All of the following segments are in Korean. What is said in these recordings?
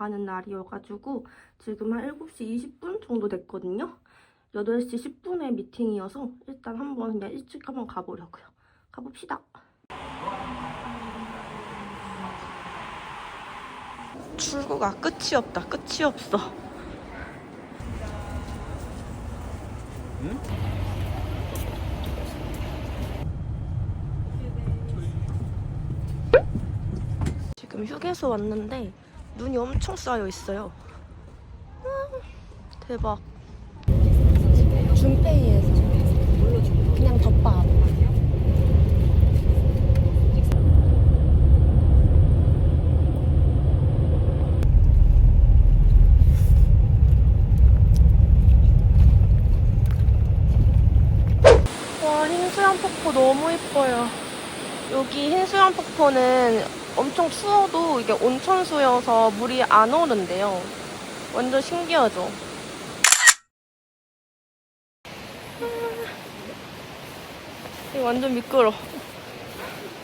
가는 날이어가지고 지금 한 7시 20분 정도 됐거든요. 8시 10분에 미팅이어서 일단 한번 그냥 일찍 한번 가보려고요. 가봅시다. 출구가 끝이 없다. 끝이 없어. 지금 휴게소 왔는데 눈이 엄청 쌓여 있어요. 음, 대박. 준페이에서 그냥 덮밥 와, 흰수염 폭포 너무 이뻐요. 여기 흰수염 폭포는 엄청 추워도 이게 온천수여서 물이 안 오는데요. 완전 신기하죠? 이거 완전 미끄러.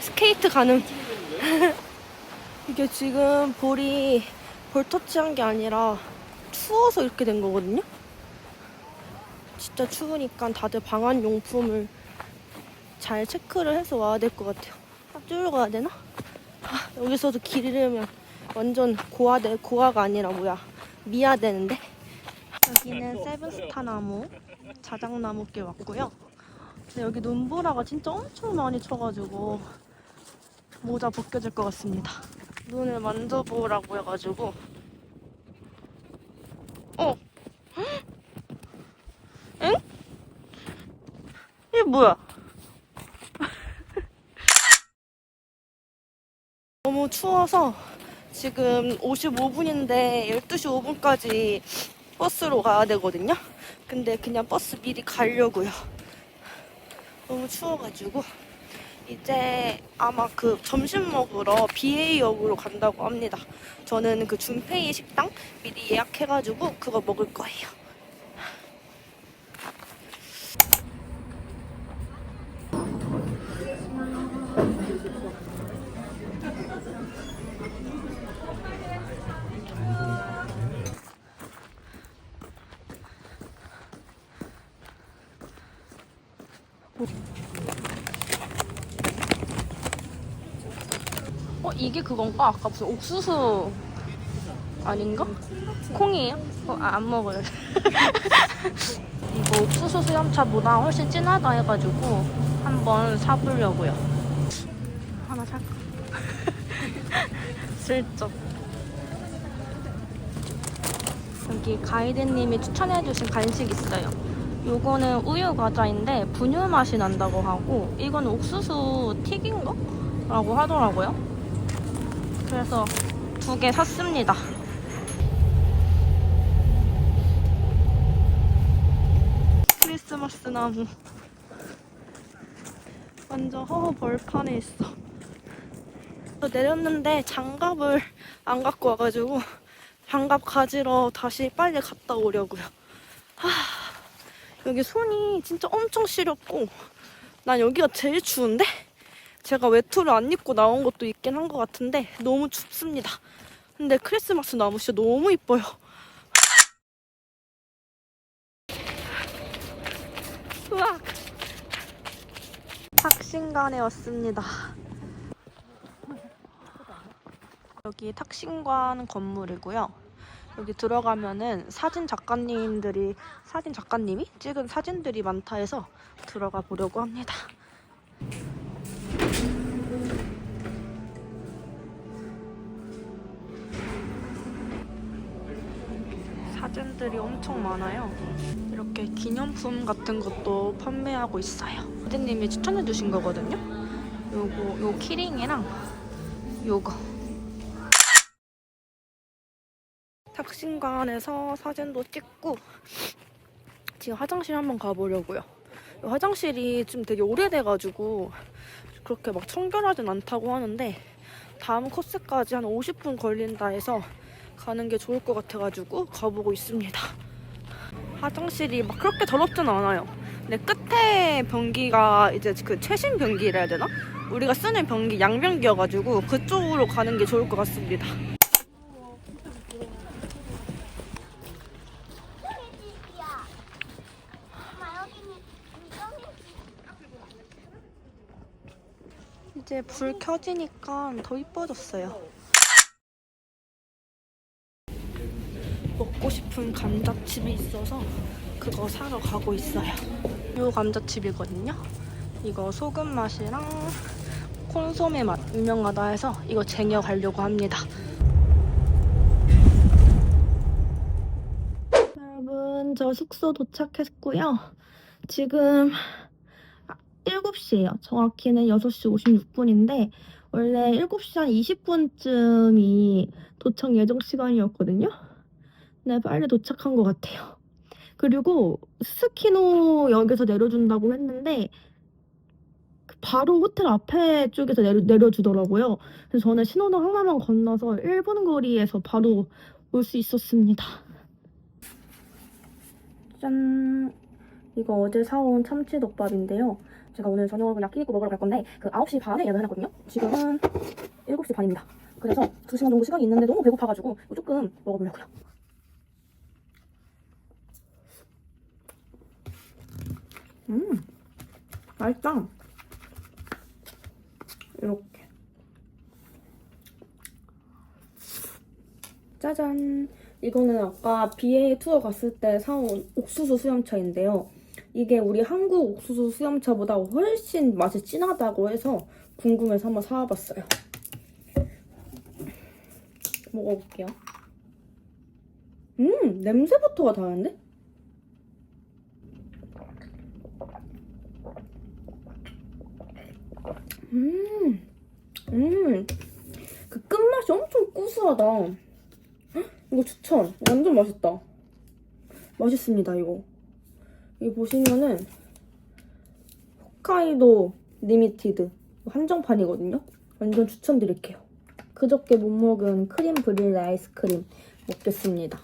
스케이트 가는. 이게 지금 볼이 볼 터치한 게 아니라 추워서 이렇게 된 거거든요? 진짜 추우니까 다들 방한 용품을 잘 체크를 해서 와야 될 것 같아요. 앞쪽으로 가야 되나? 아, 여기서도 길 잃으면 완전 고아돼 고아가 아니라 뭐야 미아 되는데. 여기는 세븐스타 나무 자작나무길 왔고요. 근데 여기 눈보라가 진짜 엄청 많이 쳐가지고 모자 벗겨질 것 같습니다. 눈을 만져보라고 해가지고 어? 응? 이게 뭐야? 추워서 지금 55분인데 12시 5분까지 버스로 가야 되거든요. 근데 그냥 버스 미리 가려고요. 너무 추워가지고 이제 아마 그 점심 먹으러 BA역으로 간다고 합니다. 저는 그 준페이 식당 미리 예약해가지고 그거 먹을 거예요. 그건가? 아까 무슨 옥수수 아닌가? 콩이에요? 어, 아, 안 먹어요. 이거 옥수수 수염차보다 훨씬 진하다 해가지고 한번 사보려고요. 하나 살까? 슬쩍. 여기 가이드님이 추천해주신 간식 있어요. 요거는 우유 과자인데 분유 맛이 난다고 하고 이건 옥수수 튀긴 거? 라고 하더라고요. 그래서 두 개 샀습니다. 크리스마스 나무. 완전 허허 벌판에 있어. 저 내렸는데 장갑을 안 갖고 와가지고 장갑 가지러 다시 빨리 갔다 오려고요. 하, 여기 손이 진짜 엄청 시렵고 난 여기가 제일 추운데? 제가 외투를 안 입고 나온 것도 있긴 한 것 같은데 너무 춥습니다. 근데 크리스마스 나무 진짜 너무 이뻐요. 우와! 탁신관에 왔습니다. 여기 탁신관 건물이고요. 여기 들어가면은 사진 작가님들이 사진 작가님이 찍은 사진들이 많다 해서 들어가 보려고 합니다. 사진들이 엄청 많아요. 이렇게 기념품 같은 것도 판매하고 있어요. 사장님이 추천해주신 거거든요. 요거 요 키링이랑 요거. 탁신관에서 사진도 찍고 지금 화장실 한번 가보려고요. 이 화장실이 좀 되게 오래돼가지고 그렇게 막 청결하진 않다고 하는데 다음 코스까지 한 50분 걸린다 해서 가는 게 좋을 것 같아가지고 가보고 있습니다. 아, 화장실이 막 그렇게 더럽진 않아요. 근데 끝에 변기가 이제 그 최신 변기라 해야 되나? 우리가 쓰는 변기 양변기여가지고 그쪽으로 가는 게 좋을 것 같습니다. 이제 불 켜지니까 더 이뻐졌어요. 먹고 싶은 감자칩이 있어서 그거 사러 가고 있어요. 요 감자칩이거든요. 이거 소금 맛이랑 콘소메 맛 유명하다 해서 이거 쟁여 가려고 합니다. 여러분, 저 숙소 도착했고요. 지금 7시예요. 정확히는 6시 56분인데 원래 7시 한 20분쯤이 도착 예정 시간이었거든요. 네, 빨리 도착한 것 같아요. 그리고 스스키노 역에서 내려준다고 했는데 그 바로 호텔 앞에 쪽에서 내려, 내려주더라고요. 그래서 저는 신호등 하나만 건너서 1분 거리에서 바로 올 수 있었습니다. 짠! 이거 어제 사온 참치덮밥인데요. 제가 오늘 저녁을 야끼니쿠 먹으러 갈 건데 그 9시 반에 예약을 해놨거든요. 지금은 7시 반입니다. 그래서 2시간 정도 시간이 있는데 너무 배고파가지고 조금 먹어보려고요. 음, 맛있다. 이렇게. 짜잔. 이거는 아까 BA 투어 갔을 때 사온 옥수수 수염차인데요. 이게 우리 한국 옥수수 수염차보다 훨씬 맛이 진하다고 해서 궁금해서 한번 사와봤어요. 먹어볼게요. 음, 냄새부터가 다른데? 음, 음, 그 끝맛이 엄청. 헉, 이거 추천. 완전 맛있다. 맛있습니다, 이거. 여기 보시면은 홋카이도 리미티드 한정판이거든요. 완전 추천드릴게요. 그저께 못 먹은 크림 브릴레 아이스크림 먹겠습니다.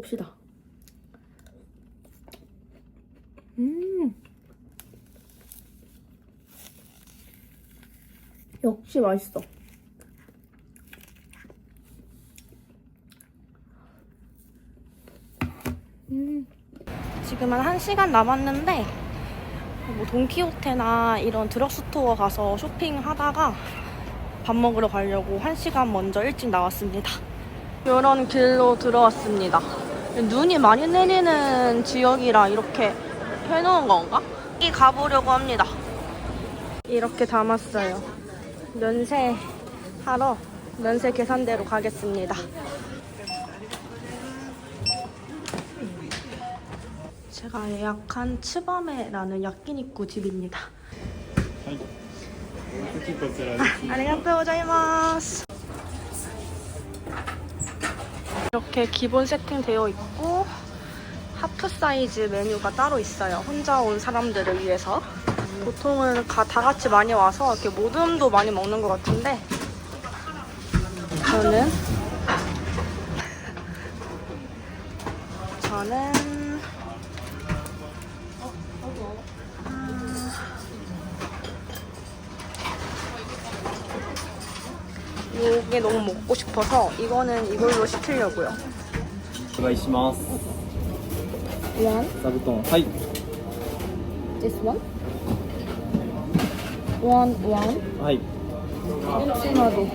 먹어봅시다. 음. 역시 맛있어. 음. 지금 한 1시간 남았는데 뭐 돈키호테나 이런 드럭스토어 가서 쇼핑하다가 밥 먹으러 가려고 1시간 먼저 일찍 나왔습니다. 이런 길로 들어왔습니다. 눈이 많이 내리는 지역이라 이렇게 해놓은 건가? 이 가보려고 합니다. 이렇게 담았어요. 면세 하러 면세 계산대로 가겠습니다. 제가 예약한 츠바메라는 야끼니쿠 집입니다. 아리가또 아, 고자이마스. 이렇게 기본 세팅되어 있고 하프 사이즈 메뉴가 따로 있어요. 혼자 온 사람들을 위해서. 보통은 가- 다 같이 많이 와서 이렇게 모듬도 많이 먹는 것 같은데 저는 저는 이게 너무 먹고 싶어서 이거는 이걸로 시키려고요. 들어가시마스. One, 사부통. 하이. this one. One, one. 하이. 일치마도.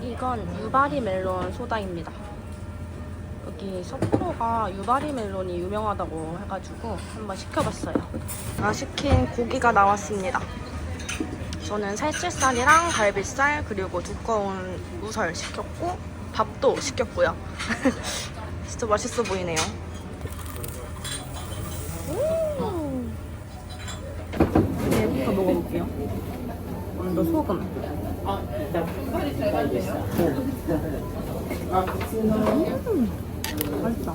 이건 유바리 멜론 소다입니다. 여기 삿포로가 유바리 멜론이 유명하다고 해가지고 한번 시켜봤어요. 아, 시킨 고기가 나왔습니다. 저는 살치살이랑 갈비살 그리고 두꺼운 무설 시켰고 밥도 시켰고요. 진짜 맛있어 보이네요. 먹어볼게요. 먼저 소금. 음, 맛있다.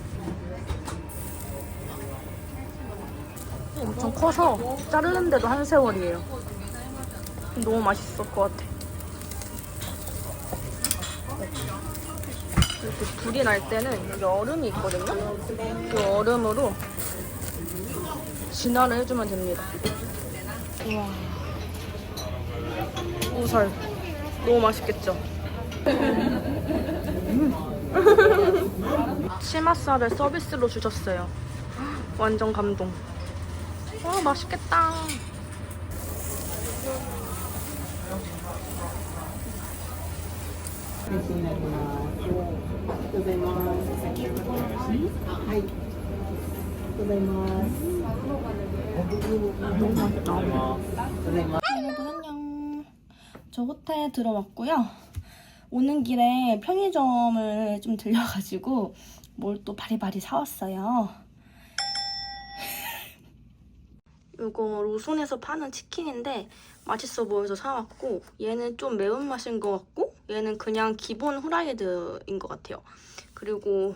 엄청 커서 자르는데도 한 세월이에요. 너무 맛있을 것 같아. 이렇게 불이 날 때는 여기 얼음이 있거든요. 이 얼음으로 진화를 해주면 됩니다. 우와. 우설. 너무 맛있겠죠? 치맛살을 서비스로 주셨어요. 완전 감동. 와, 맛있겠다. 여러분 안녕. 저 호텔 들어왔고요. 오는 길에 편의점을 좀 들려가지고 뭘 또 바리바리 사왔어요. 이거 로손에서 파는 치킨인데 맛있어 보여서 사왔고 얘는 좀 매운맛인 것 같고 얘는 그냥 기본 후라이드인 것 같아요. 그리고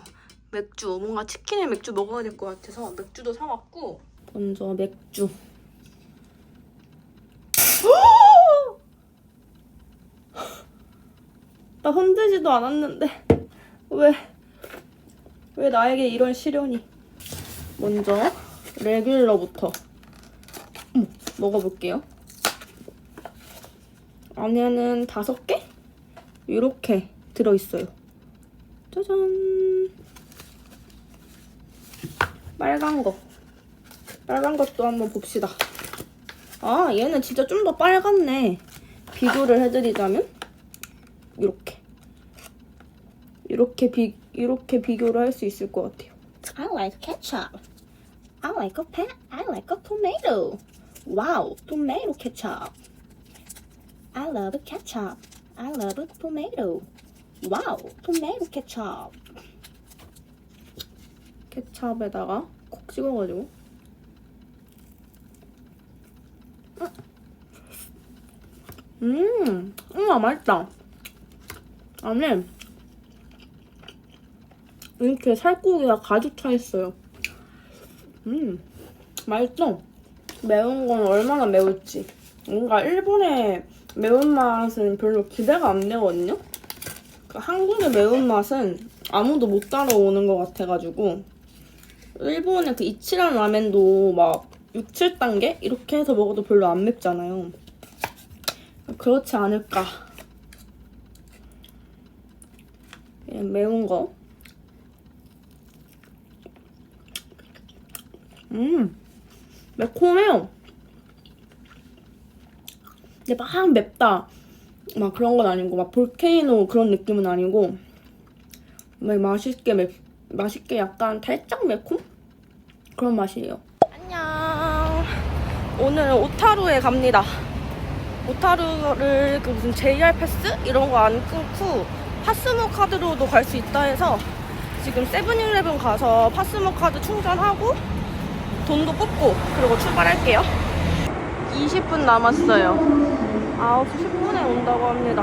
맥주 뭔가 치킨에 맥주 먹어야 될 것 같아서 맥주도 사왔고 먼저 맥주. 나 흔들지도 않았는데 왜, 왜 나에게 이런 시련이? 먼저 레귤러부터. 음, 먹어볼게요 안에는 다섯 개? 이렇게 들어있어요 짜잔 빨간 거 빨간 것도 한번 봅시다 아 얘는 진짜 좀 더 빨갛네 비교를 해드리자면 이렇게 이렇게 비 이렇게 비교를 할 수 있을 것 같아요. I like ketchup. I like a pan. I like a tomato. Wow, tomato ketchup. I love ketchup. I love tomato. Wow, tomato ketchup. 케찹에다가 콕 찍어가지고. 음, 우와 맛있다. 안에 이렇게 살코기가 가득 차 있어요. 음, 맛있어. 매운 건 얼마나 매울지. 뭔가 일본의 매운맛은 별로 기대가 안 되거든요. 그 한국의 매운맛은 아무도 못 따라오는 것 같아가지고 일본의 그 이치란 라멘도 막 6, 7단계? 이렇게 해서 먹어도 별로 안 맵잖아요. 그렇지 않을까. 그냥 매운 거. 음, 매콤해요. 근데 막 맵다. 막 그런 건 아니고, 막 볼케이노 그런 느낌은 아니고, 막 맛있게 맵, 맛있게 약간 살짝 매콤? 그런 맛이에요. 안녕. 오늘 오타루에 갑니다. 오타루를 그 무슨 JR 패스 이런 거 안 끊고 파스모 카드로도 갈 수 있다 해서 지금 세븐일레븐 가서 파스모 카드 충전하고 돈도 뽑고 그리고 출발할게요. 20분 남았어요. 9시 10분에 온다고 합니다.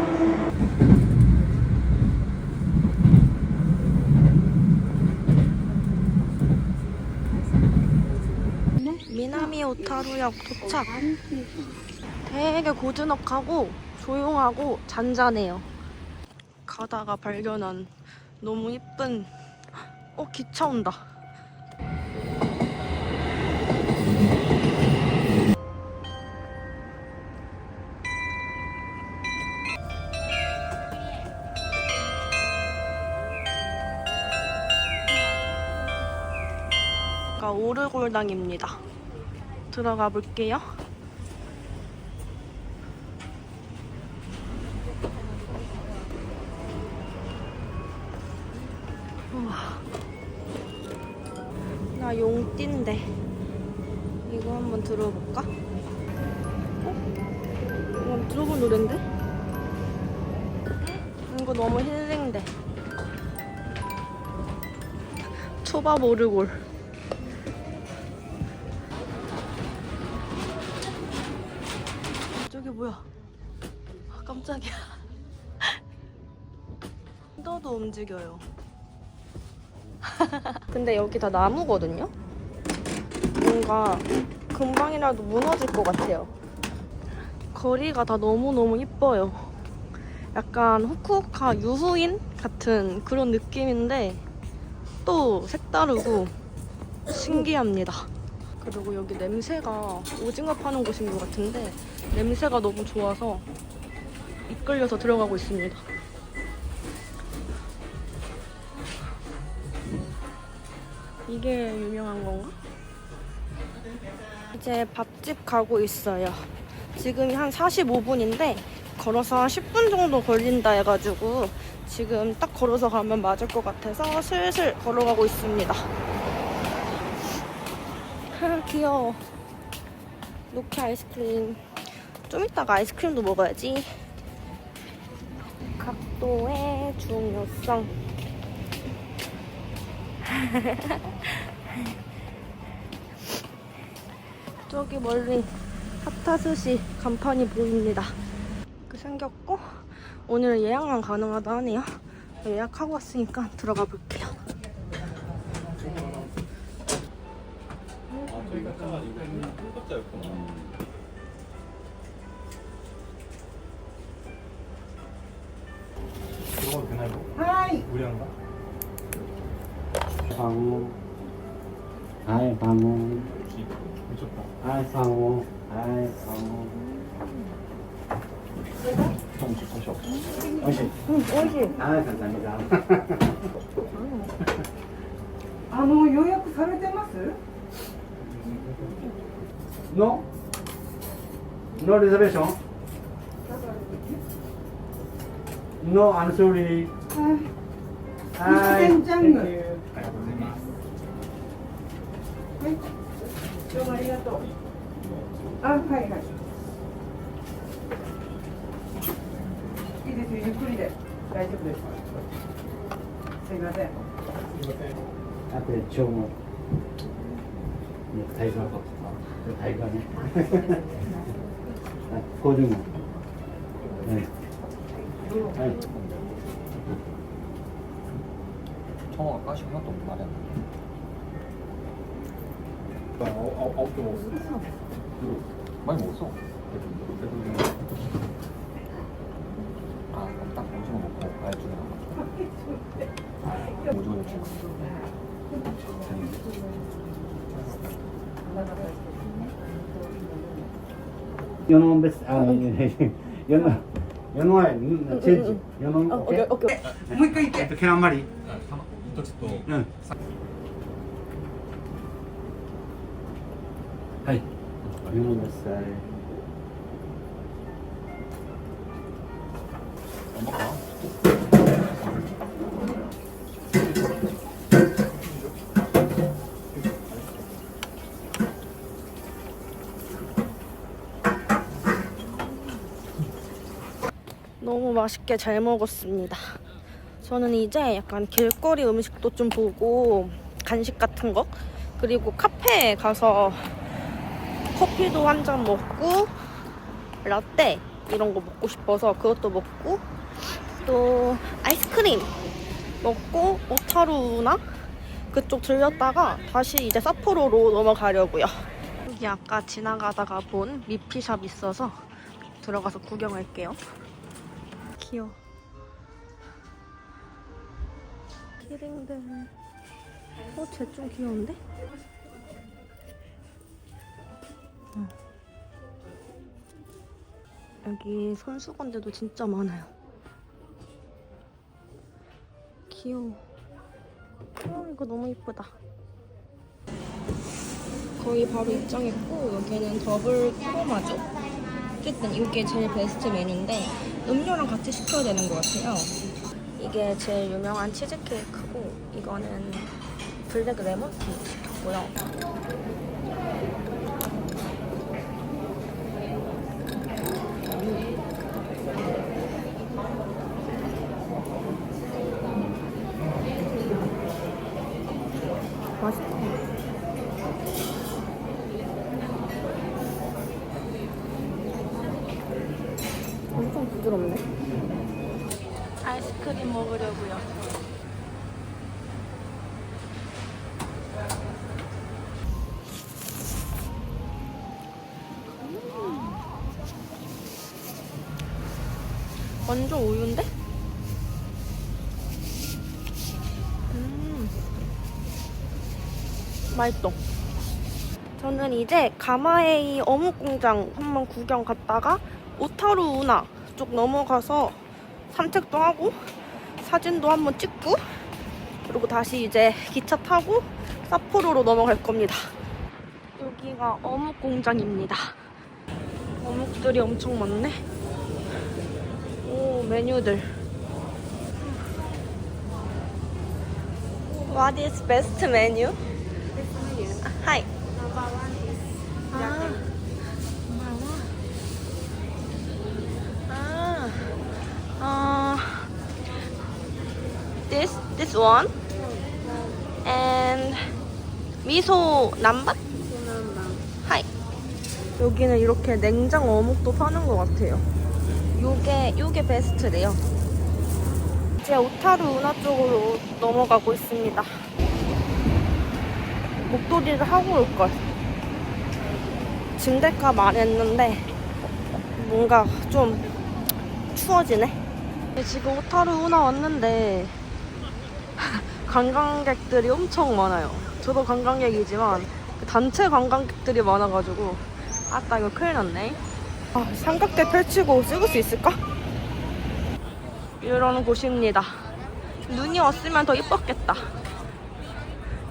미나미 오타루역 도착. 되게 고즈넉하고 조용하고 잔잔해요. 가다가 발견한 너무 이쁜 어 기차 온다. 오르골당입니다. 들어가 볼게요. 우와. 나 용띠인데 이거 한번 들어볼까? 어? 이거 들어본 노랜데? 이거 너무 힐링돼 초밥 오르골 움직여요. 근데 여기 다 나무거든요? 뭔가 금방이라도 무너질 것 같아요. 거리가 다 너무너무 이뻐요. 약간 후쿠오카 유후인 같은 그런 느낌인데 또 색다르고 신기합니다. 그리고 여기 냄새가 오징어 파는 곳인 것 같은데 냄새가 너무 좋아서 이끌려서 들어가고 있습니다. 이게 유명한 건가? 이제 밥집 가고 있어요. 지금이 한 45분인데 걸어서 한 10분 정도 걸린다 해가지고 지금 딱 걸어서 가면 맞을 것 같아서 슬슬 걸어가고 있습니다. 아, 귀여워. 녹회 아이스크림. 좀 이따가 아이스크림도 먹어야지. 각도의 중요성. 저기 멀리 하타스시 간판이 보입니다. 그 생겼고 오늘 예약만 가능하다 하네요. 예약하고 왔으니까 들어가 볼게요. 들어가도 味い、しょ。美味しい。うん、美味しい。あやさん、あの、予約されてます？の？のレザベーション？の、あの、調理。はい。はい。りい。はい。どうもありがとう。あ、はいはい。ゆっくりで大丈夫ですすいませんあとで腸も。ネクタイが。ネクタイがね。あ、こうでも。はい。はい。 청어가 가시 하나도 없는 말이야. 나 아홉 아홉 아홉 개 먹었어. 많이 먹었어. 世の別あ世の世の前チェンジ世のもう一回言ってケランマリちょっとうんはいい 맛있게 잘 먹었습니다. 저는 이제 약간 길거리 음식도 좀 보고 간식 같은 거 그리고 카페에 가서 커피도 한 잔 먹고 라떼 이런 거 먹고 싶어서 그것도 먹고 또 아이스크림 먹고 오타루나 그쪽 들렸다가 다시 이제 사포로로 넘어가려고요. 여기 아까 지나가다가 본 미피샵 있어서 들어가서 구경할게요. 귀여워. 키링들. 어, 쟤 좀 귀여운데? 응. 여기 손수건들도 진짜 많아요. 귀여워. 어, 이거 너무 이쁘다. 거의 바로 입장했고, 여기는 더블 크로마죠. 어쨌든 이게 제일 베스트 메뉴인데 음료랑 같이 시켜야 되는 것 같아요. 이게 제일 유명한 치즈케이크고 이거는 블랙 레몬티 시켰고요. 맛있다. 부드럽네. 아이스크림 먹으려고요. 완전 우유인데? 음. 맛있어. 저는 이제 가마에이 어묵 공장 한번 구경 갔다가 오타루 우나 쪽 넘어가서 산책도 하고 사진도 한번 찍고 그리고 다시 이제 기차 타고 사포로로 넘어갈 겁니다. 여기가 어묵 공장입니다. 어묵들이 엄청 많네. 오 메뉴들. What is best menu? Hi. 아, 아, this this one and 미소 남반? 하이. 여기는 이렇게 냉장 어묵도 파는 것 같아요. 요게 요게 베스트래요. 이제 오타루 운하 쪽으로 넘어가고 있습니다. 목도리를 하고 올 걸. 짐될까 말했는데 뭔가 좀 추워지네. 지금 오타루 운하 왔는데 관광객들이 엄청 많아요. 저도 관광객이지만 그 단체 관광객들이 많아가지고 아따 이거 큰일 났네. 아, 삼각대 펼치고 찍을 수 있을까? 이런 곳입니다. 눈이 왔으면 더 이뻤겠다.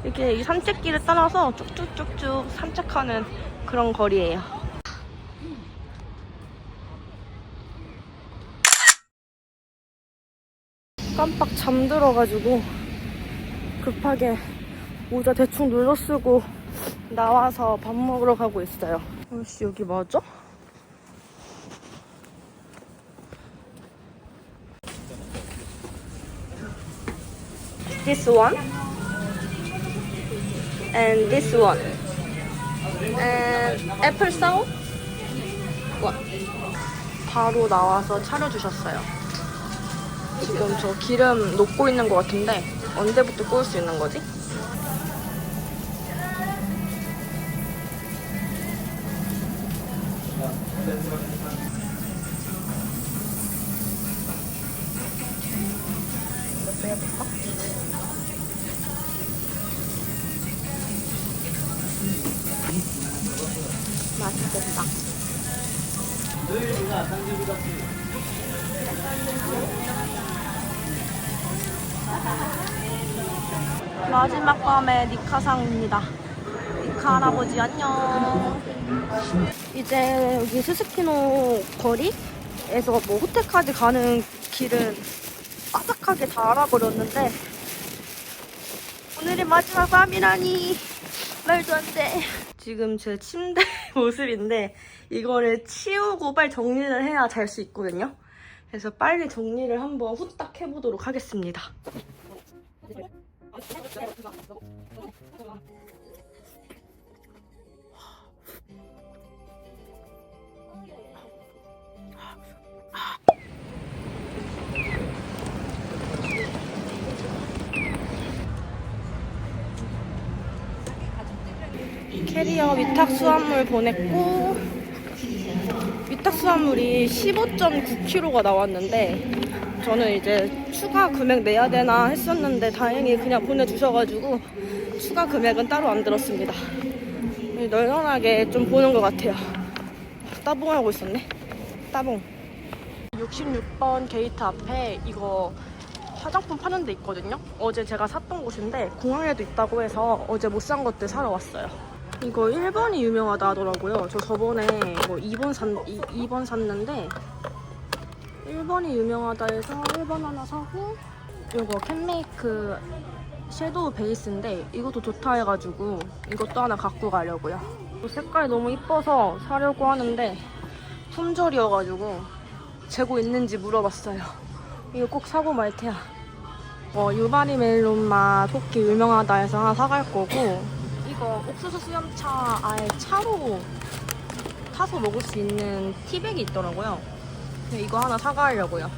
이렇게 이 산책길을 따라서 쭉쭉쭉쭉 산책하는 그런 거리예요. 깜빡 잠들어가지고 급하게 모자 대충 눌러 쓰고 나와서 밥 먹으러 가고 있어요. 아씨 여기 맞아? This one and this and apple sour. 바로 나와서 차려주셨어요. 지금 저 기름 녹고 있는 것 같은데 언제부터 구울 수 있는 거지? 니카상입니다. 니카 할아버지 안녕. 이제 여기 스스키노 거리에서 뭐 호텔까지 가는 길은 빠삭하게 다 알아버렸는데 오늘이 마지막 밤이라니 말도 안 돼. 지금 제 침대 모습인데 이거를 치우고 빨리 정리를 해야 잘 수 있거든요. 그래서 빨리 정리를 한번 후딱 해보도록 하겠습니다. 캐리어 위탁 수화물 보냈고 위탁 수화물이 15.9kg가 나왔는데 저는 이제 추가 금액 내야 되나 했었는데 다행히 그냥 보내주셔가지고 추가 금액은 따로 안 들었습니다. 널널하게 좀 보는 것 같아요. 따봉하고 있었네. 따봉. 66번 게이트 앞에 이거 화장품 파는 데 있거든요. 어제 제가 샀던 곳인데 공항에도 있다고 해서 어제 못 산 것들 사러 왔어요. 이거 1번이 유명하다 하더라고요. 저 저번에 뭐 2번 산, 2, 번 샀는데 1번이 유명하다 해서 1번 하나 사고 이거 캔메이크 섀도우 베이스인데 이것도 좋다 해가지고 이것도 하나 갖고 가려고요. 이 색깔이 너무 이뻐서 사려고 하는데 품절이어가지고 재고 있는지 물어봤어요. 이거 꼭 사고 말 테야. 어, 유바리 멜론 맛 토끼 유명하다 해서 하나 사갈 거고 이거 옥수수 수염차 아예 차로 타서 먹을 수 있는 티백이 있더라고요. 네, 이거 하나 사가려고요.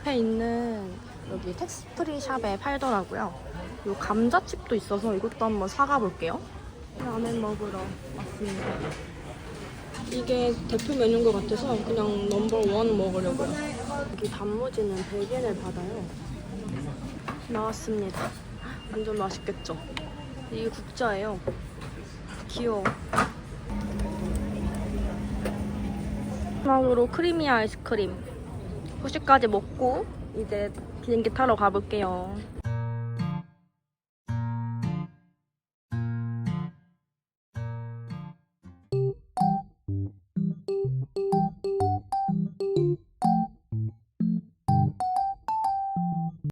앞에 있는 여기 텍스프리 샵에 팔더라고요. 요 감자칩도 있어서 이것도 한번 사가 볼게요. 라멘 먹으러 왔습니다. 이게 대표 메뉴인 것 같아서 그냥 넘버 원 먹으려고요. 여기 단무지는 100엔을 받아요. 나왔습니다. 완전 맛있겠죠? 이게 국자예요. 귀여워. 마지막으로 크리미 아이스크림. 후식까지 먹고 이제 비행기 타러 가볼게요.